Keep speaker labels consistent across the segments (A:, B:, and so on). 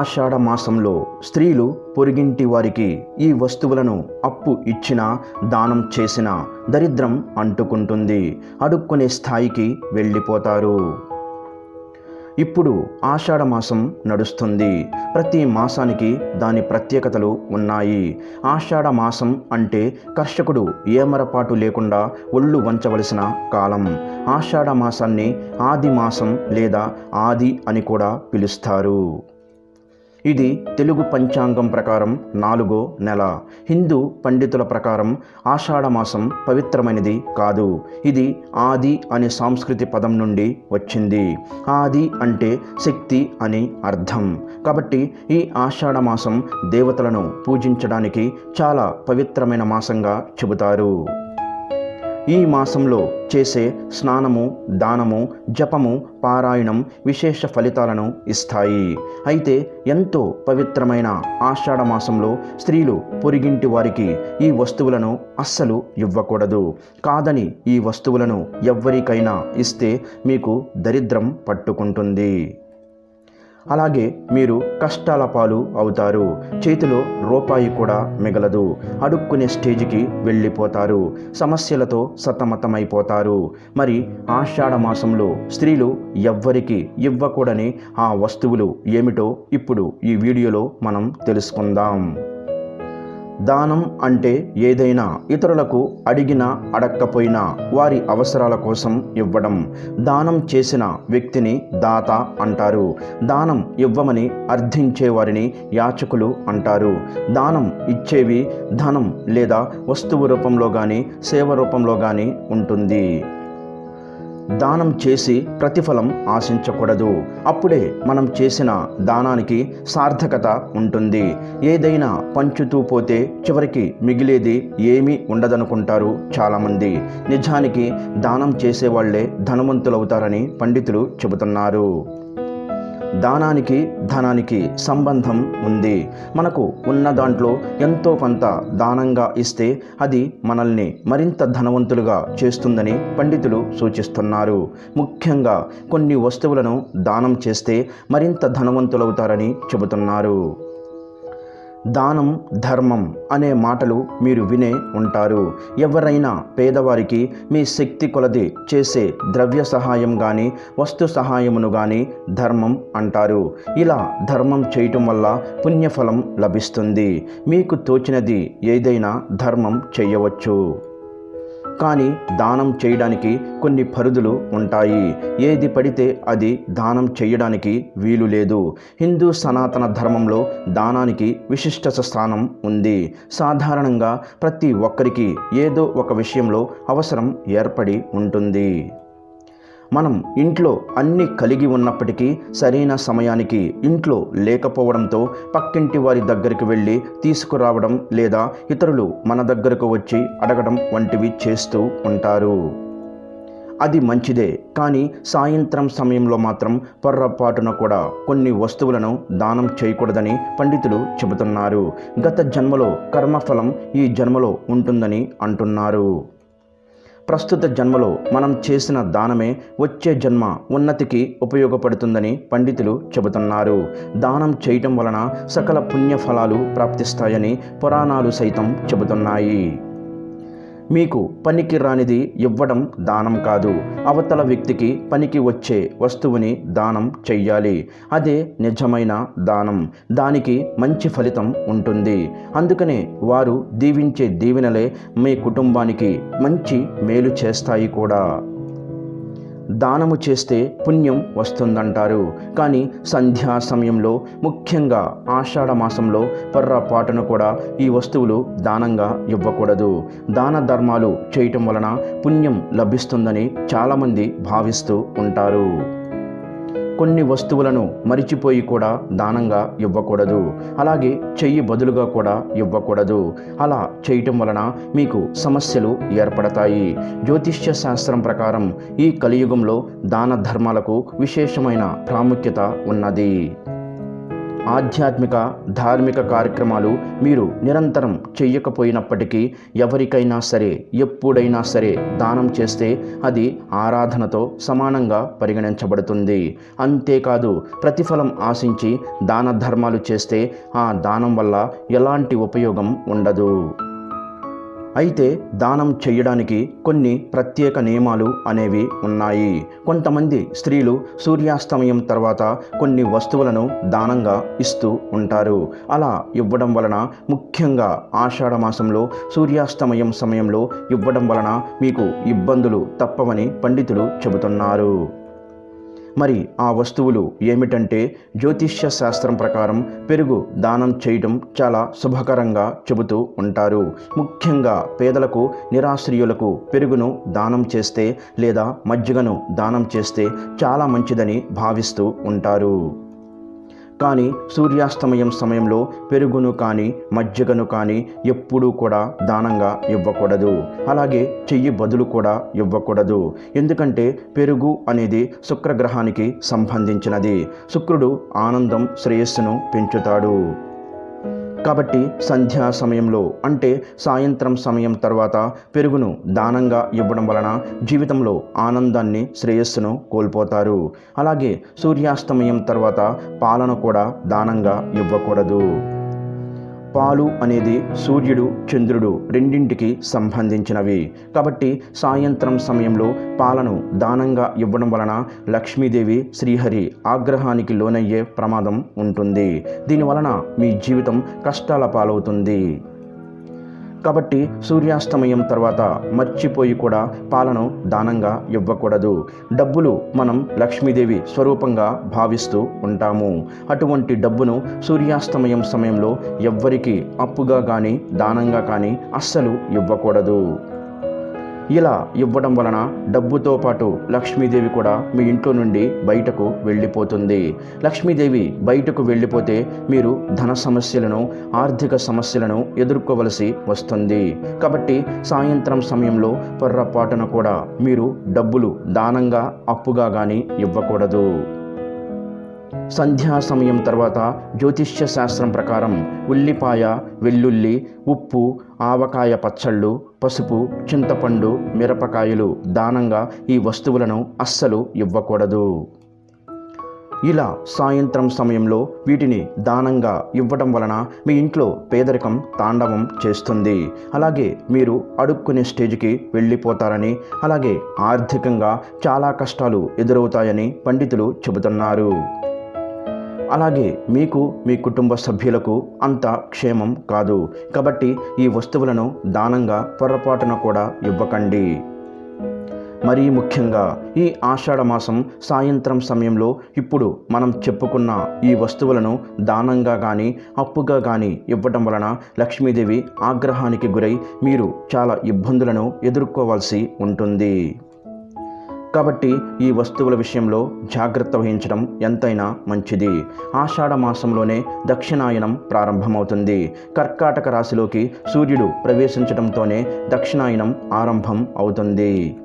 A: ఆషాఢ మాసంలో స్త్రీలు పొరిగింటి వారికి ఈ వస్తువులను అప్పు ఇచ్చినా దానం చేసినా దరిద్రం అంటుకుంటుంది. అడుక్కునే స్థాయికి వెళ్ళిపోతారు. ఇప్పుడు ఆషాఢ మాసం నడుస్తుంది. ప్రతి మాసానికి దాని ప్రత్యేకతలు ఉన్నాయి. ఆషాఢ మాసం అంటే కర్షకుడు ఏమరపాటు లేకుండా ఒళ్ళు వంచవలసిన కాలం. ఆషాఢ మాసాన్ని ఆది మాసం లేదా ఆది అని కూడా పిలుస్తారు. ఇది తెలుగు పంచాంగం ప్రకారం నాలుగో నెల. హిందూ పండితుల ప్రకారం ఆషాఢ మాసం పవిత్రమైనది కాదు. ఇది ఆది అనే సాంస్కృతి పదం నుండి వచ్చింది. ఆది అంటే శక్తి అని అర్థం. కాబట్టి ఈ ఆషాఢ మాసం దేవతలను పూజించడానికి చాలా పవిత్రమైన మాసంగా చెబుతారు. ఈ మాసంలో చేసే స్నానము దానము జపము పారాయణం విశేష ఫలితాలను ఇస్తాయి. అయితే ఎంతో పవిత్రమైన ఆషాఢ మాసంలో స్త్రీలు పొరిగింటి వారికి ఈ వస్తువులను అస్సలు ఇవ్వకూడదు. కాదని ఈ వస్తువులను ఎవ్వరికైనా ఇస్తే మీకు దరిద్రం పట్టుకుంటుంది. అలాగే మీరు కష్టాల పాలు అవుతారు. చేతిలో రూపాయి కూడా మిగలదు. అడుక్కునే స్టేజికి వెళ్ళిపోతారు. సమస్యలతో సతమతమైపోతారు. మరి ఆషాఢ మాసంలో స్త్రీలు ఎవ్వరికి ఇవ్వకూడని ఆ వస్తువులు ఏమిటో ఇప్పుడు ఈ వీడియోలో మనం తెలుసుకుందాం. దానం అంటే ఏదైనా ఇతరులకు అడిగినా అడక్కపోయినా వారి అవసరాల కోసం ఇవ్వడం. దానం చేసిన వ్యక్తిని దాత అంటారు. దానం ఇవ్వమని అర్థించే వారిని యాచకులు అంటారు. దానం ఇచ్చేవి ధనం లేదా వస్తువు రూపంలో కానీ సేవ రూపంలో కానీ ఉంటుంది. దానం చేసి ప్రతిఫలం ఆశించకూడదు. అప్పుడే మనం చేసిన దానానికి సార్థకత ఉంటుంది. ఏదైనా పంచుతూ పోతే చివరికి మిగిలేది ఏమీ ఉండదనుకుంటారు చాలామంది. నిజానికి దానం చేసేవాళ్ళే ధనవంతులవుతారని పండితులు చెబుతున్నారు. దానానికి ధనానికి సంబంధం ఉంది. మనకు ఉన్న దాంట్లో ఎంతో కొంత దానంగా ఇస్తే అది మనల్ని మరింత ధనవంతులుగా చేస్తుందని పండితులు సూచిస్తున్నారు. ముఖ్యంగా కొన్ని వస్తువులను దానం చేస్తే మరింత ధనవంతులవుతారని చెబుతున్నారు. దానం ధర్మం అనే మాటలు మీరు వినే ఉంటారు. ఎవరైనా పేదవారికి మీ శక్తి కొలది చేసే ద్రవ్య సహాయం కానీ వస్తు సహాయమును కానీ ధర్మం అంటారు. ఇలా ధర్మం చేయటం వల్ల పుణ్యఫలం లభిస్తుంది. మీకు తోచినది ఏదైనా ధర్మం చేయవచ్చు. కానీ దానం చేయడానికి కొన్ని పరిధులు ఉంటాయి. ఏది పడితే అది దానం చేయడానికి వీలు లేదు. హిందూ సనాతన ధర్మంలో దానానికి విశిష్ట స్థానం ఉంది. సాధారణంగా ప్రతి ఒక్కరికి ఏదో ఒక విషయంలో అవసరం ఏర్పడి ఉంటుంది. మనం ఇంట్లో అన్ని కలిగి ఉన్నప్పటికీ సరైన సమయానికి ఇంట్లో లేకపోవడంతో పక్కింటి వారి దగ్గరికి వెళ్ళి తీసుకురావడం లేదా ఇతరులు మన దగ్గరకు వచ్చి అడగడం వంటివి చేస్తూ ఉంటారు. అది మంచిదే కానీ సాయంత్రం సమయంలో మాత్రం పొర్రపాటున కూడా కొన్ని వస్తువులను దానం చేయకూడదని పండితులు చెబుతున్నారు. గత జన్మలో కర్మఫలం ఈ జన్మలో ఉంటుందని అంటున్నారు. ప్రస్తుత జన్మలో మనం చేసిన దానమే వచ్చే జన్మ ఉన్నతికి ఉపయోగపడుతుందని పండితులు చెబుతున్నారు. దానం చేయటం వలన సకల పుణ్య ఫలాలు ప్రాప్తిస్తాయని పురాణాలు సైతం చెబుతున్నాయి. మీకు పనికి రానిది ఇవ్వడం దానం కాదు. అవతల వ్యక్తికి పనికి వచ్చే వస్తువుని దానం చెయ్యాలి. అదే నిజమైన దానం. దానికి మంచి ఫలితం ఉంటుంది. అందుకనే వారు దీవించే దీవెనలే మీ కుటుంబానికి మంచి మేలు చేస్తాయి కూడా. దానము చేస్తే పుణ్యం వస్తుందంటారు. కానీ సంధ్యా సమయంలో ముఖ్యంగా ఆషాఢ మాసంలో పొర్రపాటును కూడా ఈ వస్తువులు దానంగా ఇవ్వకూడదు. దాన ధర్మాలు చేయటం వలన పుణ్యం లభిస్తుందని చాలామంది భావిస్తూ ఉంటారు. కొన్ని వస్తువులను మరిచిపోయి కూడా దానంగా ఇవ్వకూడదు. అలాగే చెయ్యి బదులుగా కూడా ఇవ్వకూడదు. అలా చేయటం వలన మీకు సమస్యలు ఏర్పడతాయి. జ్యోతిష్య శాస్త్రం ప్రకారం ఈ కలియుగంలో దాన ధర్మాలకు విశేషమైన ప్రాముఖ్యత ఉన్నది. ఆధ్యాత్మిక ధార్మిక కార్యక్రమాలు మీరు నిరంతరం చెయ్యకపోయినప్పటికీ ఎవరికైనా సరే ఎప్పుడైనా సరే దానం చేస్తే అది ఆరాధనతో సమానంగా పరిగణించబడుతుంది. అంతేకాదు ప్రతిఫలం ఆశించి దాన ధర్మాలు చేస్తే ఆ దానం వల్ల ఎలాంటి ఉపయోగం ఉండదు. అయితే దానం చేయడానికి కొన్ని ప్రత్యేక నియమాలు అనేవి ఉన్నాయి. కొంతమంది స్త్రీలు సూర్యాస్తమయం తర్వాత కొన్ని వస్తువులను దానంగా ఇస్తూ ఉంటారు. అలా ఇవ్వడం వలన ముఖ్యంగా ఆషాఢ మాసంలో సూర్యాస్తమయం సమయంలో ఇవ్వడం వలన మీకు ఇబ్బందులు తప్పవని పండితులు చెబుతున్నారు. మరి ఆ వస్తువులు ఏమిటంటే జ్యోతిష్య శాస్త్రం ప్రకారం పెరుగు దానం చేయటం చాలా శుభకరంగా చెబుతూ ఉంటారు. ముఖ్యంగా పేదలకు నిరాశ్రయులకు పెరుగును దానం చేస్తే లేదా మజ్జిగను దానం చేస్తే చాలా మంచిదని భావిస్తూ ఉంటారు. కానీ సూర్యాస్తమయం సమయంలో పెరుగును కానీ మజ్జిగను కానీ ఎప్పుడూ కూడా దానంగా ఇవ్వకూడదు. అలాగే చెయ్యి బదులు కూడా ఇవ్వకూడదు. ఎందుకంటే పెరుగు అనేది శుక్రగ్రహానికి సంబంధించినది. శుక్రుడు ఆనందం శ్రేయస్సును పెంచుతాడు. కాబట్టి సంధ్యా సమయంలో అంటే సాయంత్రం సమయం తర్వాత పెరుగును దానంగా ఇవ్వడం వలన జీవితంలో ఆనందాన్ని శ్రేయస్సును కోల్పోతారు. అలాగే సూర్యాస్తమయం తర్వాత పాలన కూడా దానంగా ఇవ్వకూడదు. పాలు అనేది సూర్యుడు చంద్రుడు రెండింటికి సంబంధించినవి. కాబట్టి సాయంత్రం సమయంలో పాలను దానంగా ఇవ్వడం వలన లక్ష్మీదేవి శ్రీహరి ఆగ్రహానికి లోనయ్యే ప్రమాదం ఉంటుంది. దీనివలన మీ జీవితం కష్టాల పాలవుతుంది. కాబట్టి సూర్యాస్తమయం తర్వాత మర్చిపోయి కూడా పాలను దానంగా ఇవ్వకూడదు. డబ్బులు మనం లక్ష్మీదేవి స్వరూపంగా భావిస్తూ ఉంటాము. అటువంటి డబ్బును సూర్యాస్తమయం సమయంలో ఎవ్వరికీ అప్పుగా కానీ దానంగా కానీ అస్సలు ఇవ్వకూడదు. ఇలా ఇవ్వడం వలన డబ్బుతో పాటు లక్ష్మీదేవి కూడా మీ ఇంట్లో నుండి బయటకు వెళ్ళిపోతుంది. లక్ష్మీదేవి బయటకు వెళ్ళిపోతే మీరు ధన సమస్యలను ఆర్థిక సమస్యలను ఎదుర్కోవలసి వస్తుంది. కాబట్టి సాయంత్రం సమయంలో పొర్రపాటున కూడా మీరు డబ్బులు దానంగా అప్పుగా కానీ ఇవ్వకూడదు. సంధ్యా సమయం తర్వాత జ్యోతిష్య శాస్త్రం ప్రకారం ఉల్లిపాయ వెల్లుల్లి ఉప్పు ఆవకాయ పచ్చళ్ళు పసుపు చింతపండు మిరపకాయలు దానంగా ఈ వస్తువులను అస్సలు ఇవ్వకూడదు. ఇలా సాయంత్రం సమయంలో వీటిని దానంగా ఇవ్వడం వలన మీ ఇంట్లో పేదరికం తాండవం చేస్తుంది. అలాగే మీరు అడుక్కునే స్టేజ్కి వెళ్ళిపోతారని అలాగే ఆర్థికంగా చాలా కష్టాలు ఎదురవుతాయని పండితులు చెబుతున్నారు. అలాగే మీకు మీ కుటుంబ సభ్యులకు అంత క్షేమం కాదు. కాబట్టి ఈ వస్తువులను దానంగా పొరపాటున కూడా ఇవ్వకండి. మరీ ముఖ్యంగా ఈ ఆషాఢ మాసం సాయంత్రం సమయంలో ఇప్పుడు మనం చెప్పుకున్న ఈ వస్తువులను దానంగా కానీ అప్పుగా కానీ ఇవ్వటం వలన లక్ష్మీదేవి ఆగ్రహానికి గురై మీరు చాలా ఇబ్బందులను ఎదుర్కోవాల్సి ఉంటుంది. కాబట్టి ఈ వస్తువుల విషయంలో జాగ్రత్త వహించడం ఎంతైనా మంచిది. ఆషాఢ మాసంలోనే దక్షిణాయనం ప్రారంభమవుతుంది. కర్కాటక రాశిలోకి సూర్యుడు ప్రవేశించడంతోనే దక్షిణాయనం ఆరంభం అవుతుంది.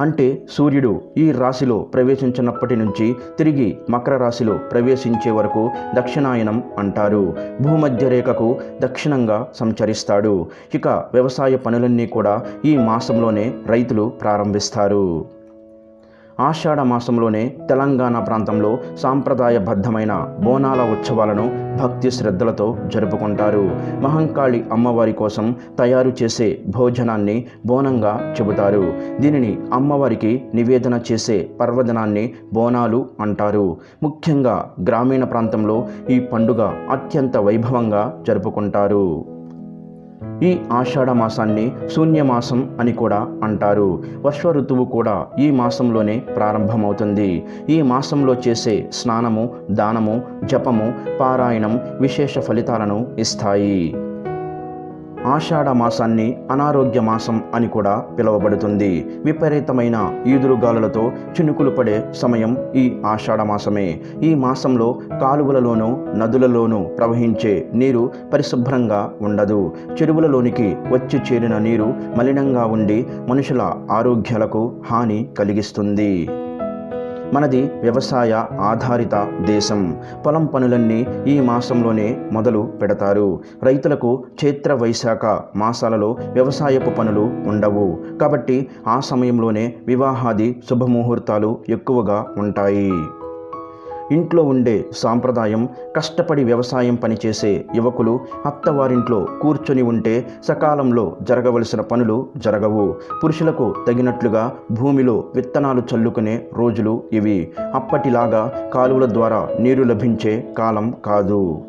A: అంటే సూర్యుడు ఈ రాశిలో ప్రవేశించినప్పటి నుంచి తిరిగి మకర రాశిలో ప్రవేశించే వరకు దక్షిణాయనం అంటారు. భూమధ్య రేఖకు దక్షిణంగా సంచరిస్తాడు. ఇక వ్యవసాయ పనులన్నీ కూడా ఈ మాసంలోనే రైతులు ప్రారంభిస్తారు. ఆషాఢ మాసంలోనే తెలంగాణ ప్రాంతంలో సాంప్రదాయబద్ధమైన బోనాల ఉత్సవాలను భక్తి శ్రద్ధలతో జరుపుకుంటారు. మహంకాళి అమ్మవారి కోసం తయారు చేసే భోజనాన్ని బోనంగా చెబుతారు. దీనిని అమ్మవారికి నివేదన చేసే పర్వదనాన్ని బోనాలు అంటారు. ముఖ్యంగా గ్రామీణ ప్రాంతంలో ఈ పండుగ అత్యంత వైభవంగా జరుపుకుంటారు. ఈ ఆషాఢ మాసాన్ని శూన్యమాసం అని కూడా అంటారు. వర్ష ఋతువు కూడా ఈ మాసంలోనే ప్రారంభమవుతుంది. ఈ మాసంలో చేసే స్నానము దానము జపము పారాయణం విశేష ఫలితాలను ఇస్తాయి. ఆషాఢ మాసాన్ని అనారోగ్య మాసం అని కూడా పిలువబడుతుంది. విపరీతమైన ఈదురుగాలులతో చినుకులు పడే సమయం ఈ ఆషాఢ మాసమే. ఈ మాసంలో కాలువలలోనూ నదులలోనూ ప్రవహించే నీరు పరిశుభ్రంగా ఉండదు. చెరువులలోనికి వచ్చి చేరిన నీరు మలినంగా ఉండి మనుషుల ఆరోగ్యాలకు హాని కలిగిస్తుంది. మనది వ్యవసాయ ఆధారిత దేశం. పొలం పనులన్నీ ఈ మాసంలోనే మొదలు పెడతారు. రైతులకు చైత్ర వైశాఖ మాసాలలో వ్యవసాయపు పనులు ఉండవు. కాబట్టి ఆ సమయంలోనే వివాహాది శుభముహూర్తాలు ఎక్కువగా ఉంటాయి. ఇంట్లో ఉండే సాంప్రదాయం కష్టపడి వ్యవసాయం పనిచేసే యువకులు అత్తవారింట్లో కూర్చొని ఉంటే సకాలంలో జరగవలసిన పనులు జరగవు. పురుషులకు తగినట్లుగా భూమిలో విత్తనాలు చల్లుకునే రోజులు ఇవి. అప్పటిలాగా కాలువల ద్వారా నీరు లభించే కాలం కాదు.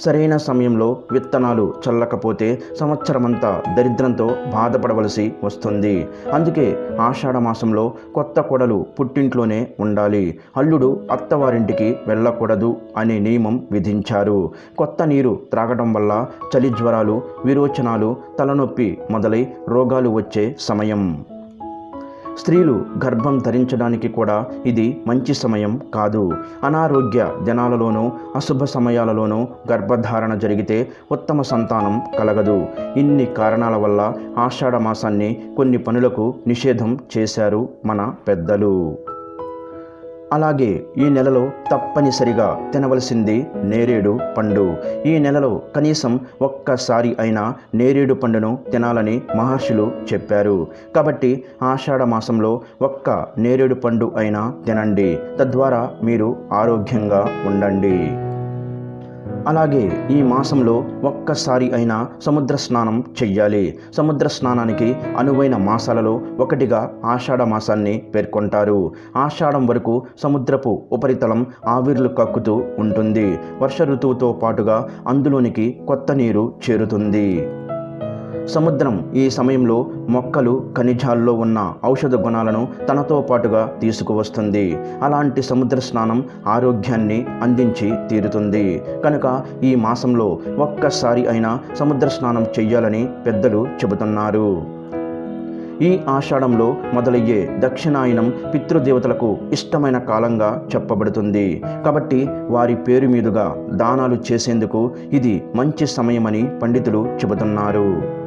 A: సరైన సమయంలో విత్తనాలు చల్లకపోతే సంవత్సరమంతా దరిద్రంతో బాధపడవలసి వస్తుంది. అందుకే ఆషాఢ మాసంలో కొత్త కొడలు పుట్టింట్లోనే ఉండాలి. అల్లుడు అత్తవారింటికి వెళ్ళకూడదు అనే నియమం విధించారు. కొత్త నీరు త్రాగడం వల్ల చలి జ్వరాలు విరోచనాలు తలనొప్పి మొదలై రోగాలు వచ్చే సమయం. స్త్రీలు గర్భం ధరించడానికి కూడా ఇది మంచి సమయం కాదు. అనారోగ్య దినాలలోనూ అశుభ సమయాలలోనూ గర్భధారణ జరిగితే ఉత్తమ సంతానం కలగదు. ఇన్ని కారణాల వల్ల ఆషాఢ మాసాన్ని కొన్ని పనులకు నిషేధం చేశారు మన పెద్దలు. అలాగే ఈ నెలలో తప్పనిసరిగా తినవలసింది నేరేడు పండు. ఈ నెలలో కనీసం ఒక్కసారి అయినా నేరేడు పండును తినాలని మహర్షులు చెప్పారు. కాబట్టి ఆషాఢ మాసంలో ఒక్క నేరేడు పండు అయినా తినండి. తద్వారా మీరు ఆరోగ్యంగా ఉండండి. అలాగే ఈ మాసంలో ఒక్కసారి అయినా సముద్ర స్నానం చెయ్యాలి. సముద్ర స్నానానికి అనువైన మాసాలలో ఒకటిగా ఆషాఢ మాసాన్ని పేర్కొంటారు. ఆషాఢం వరకు సముద్రపు ఉపరితలం ఆవిర్లు కక్కుతూ ఉంటుంది. వర్ష ఋతువుతో పాటుగా అందులోనికి కొత్త నీరు చేరుతుంది. సముద్రం ఈ సమయంలో మొక్కలు ఖనిజాల్లో ఉన్న ఔషధ గుణాలను తనతో పాటుగా తీసుకువస్తుంది. అలాంటి సముద్ర స్నానం ఆరోగ్యాన్ని అందించి తీరుతుంది. కనుక ఈ మాసంలో ఒక్కసారి అయినా సముద్ర స్నానం చెయ్యాలని పెద్దలు చెబుతున్నారు. ఈ ఆషాఢంలో మొదలయ్యే దక్షిణాయనం పితృదేవతలకు ఇష్టమైన కాలంగా చెప్పబడుతుంది. కాబట్టి వారి పేరు మీదుగా దానాలు చేసేందుకు ఇది మంచి సమయమని పండితులు చెబుతున్నారు.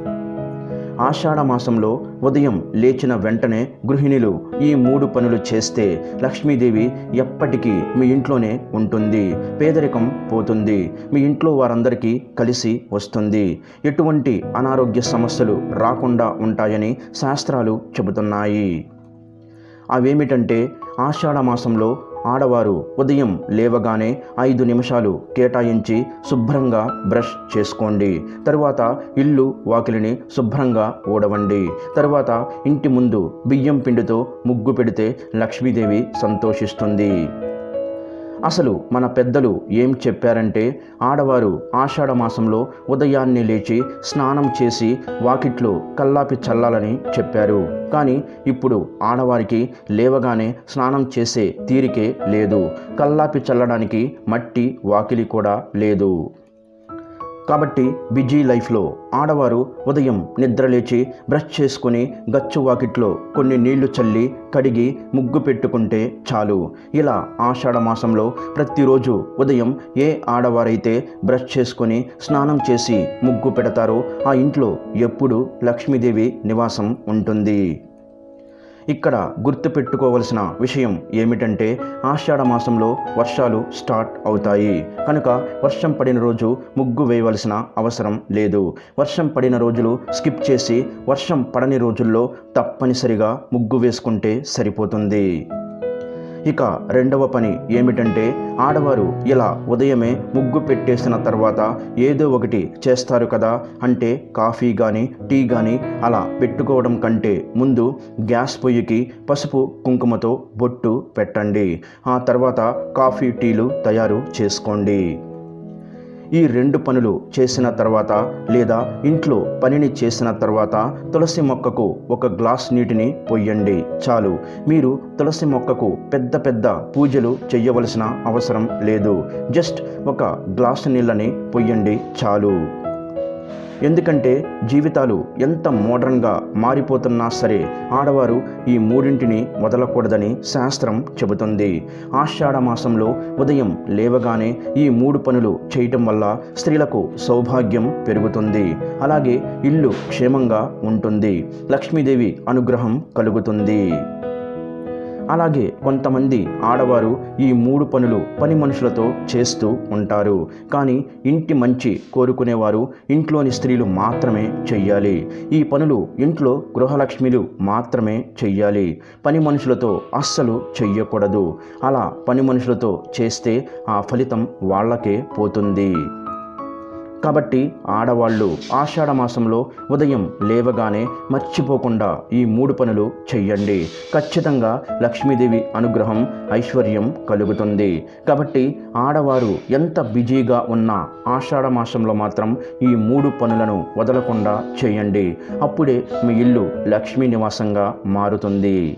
A: ఆషాఢ మాసంలో ఉదయం లేచిన వెంటనే గృహిణులు ఈ మూడు పనులు చేస్తే లక్ష్మీదేవి ఎప్పటికీ మీ ఇంట్లోనే ఉంటుంది పేదరికం పోతుంది మీ ఇంట్లో వారందరికీ కలిసి వస్తుంది. ఎటువంటి అనారోగ్య సమస్యలు రాకుండా ఉంటాయని శాస్త్రాలు చెబుతున్నాయి. అవేమిటంటే ఆషాఢ మాసంలో ఆడవారు ఉదయం లేవగానే ఐదు నిమిషాలు కేటాయించి శుభ్రంగా బ్రష్ చేసుకోండి. తరువాత ఇల్లు వాకిలిని శుభ్రంగా ఊడవండి. తరువాత ఇంటి ముందు బియ్యం పిండితో ముగ్గు పెడితే లక్ష్మీదేవి సంతోషిస్తుంది. అసలు మన పెద్దలు ఏం చెప్పారంటే ఆడవారు ఆషాఢ మాసంలో ఉదయాన్నే లేచి స్నానం చేసి వాకిట్లో కల్లాపి చల్లాలని చెప్పారు. కానీ ఇప్పుడు ఆడవారికి లేవగానే స్నానం చేసే తీరికే లేదు. కల్లాపి చల్లడానికి మట్టి వాకిలి కూడా లేదు. కాబట్టి బిజీ లైఫ్లో ఆడవారు ఉదయం నిద్రలేచి బ్రష్ చేసుకొని గచ్చు వాకిట్లో కొన్ని నీళ్ళు చల్లి కడిగి ముగ్గు పెట్టుకుంటే చాలు. ఇలా ఆషాఢ మాసంలో ప్రతిరోజు ఉదయం ఏ ఆడవారైతే బ్రష్ చేసుకొని స్నానం చేసి ముగ్గు పెడతారో ఆ ఇంట్లో ఎప్పుడు లక్ష్మీదేవి నివాసం ఉంటుంది. ఇక్కడ గుర్తుపెట్టుకోవలసిన విషయం ఏమిటంటే ఆషాఢ మాసంలో వర్షాలు స్టార్ట్ అవుతాయి. కనుక వర్షం పడిన రోజు ముగ్గు వేయవలసిన అవసరం లేదు. వర్షం పడిన రోజులు స్కిప్ చేసి వర్షం పడని రోజుల్లో తప్పనిసరిగా ముగ్గు వేసుకుంటే సరిపోతుంది. ఇక రెండవ పని ఏమిటంటే ఆడవారు ఇలా ఉదయమే ముగ్గు పెట్టేసిన తర్వాత ఏదో ఒకటి చేస్తారు కదా అంటే కాఫీ కానీ టీ కానీ అలా పెట్టుకోవడం కంటే ముందు గ్యాస్ పొయ్యికి పసుపు కుంకుమతో బొట్టు పెట్టండి. ఆ తర్వాత కాఫీ టీలు తయారు చేసుకోండి. ఈ రెండు పనులు చేసిన తర్వాత లేదా ఇంట్లో పనిని చేసిన తర్వాత తులసి మొక్కకు ఒక గ్లాస్ నీటిని పొయ్యండి చాలు. మీరు తులసి మొక్కకు పెద్ద పెద్ద పూజలు చేయవలసిన అవసరం లేదు. జస్ట్ ఒక గ్లాసు నీళ్ళని పొయ్యండి చాలు. ఎందుకంటే జీవితాలు ఎంత మోడర్న్గా మారిపోతున్నా సరే ఆడవారు ఈ మూడింటిని వదలకూడదని శాస్త్రం చెబుతుంది. ఆషాఢ మాసంలో ఉదయం లేవగానే ఈ మూడు పనులు చేయటం వల్ల స్త్రీలకు సౌభాగ్యం పెరుగుతుంది. అలాగే ఇల్లు క్షేమంగా ఉంటుంది. లక్ష్మీదేవి అనుగ్రహం కలుగుతుంది. అలాగే కొంతమంది ఆడవారు ఈ మూడు పనులు పని మనుషులతో చేస్తూ ఉంటారు. కానీ ఇంటి మంచి కోరుకునేవారు ఇంట్లోని స్త్రీలు మాత్రమే చెయ్యాలి. ఈ పనులు ఇంట్లో గృహలక్ష్మిలు మాత్రమే చెయ్యాలి. పని మనుషులతో అస్సలు చెయ్యకూడదు. అలా పని మనుషులతో చేస్తే ఆ ఫలితం వాళ్ళకే పోతుంది. కాబట్టి ఆడవాళ్ళు ఆషాఢ మాసంలో ఉదయం లేవగానే మర్చిపోకుండా ఈ మూడు పనులు చెయ్యండి. ఖచ్చితంగా లక్ష్మీదేవి అనుగ్రహం ఐశ్వర్యం కలుగుతుంది. కాబట్టి ఆడవారు ఎంత బిజీగా ఉన్నా ఆషాఢ మాసంలో మాత్రం ఈ మూడు పనులను వదలకుండా చేయండి అప్పుడే మీ ఇల్లు లక్ష్మీ నివాసంగా మారుతుంది.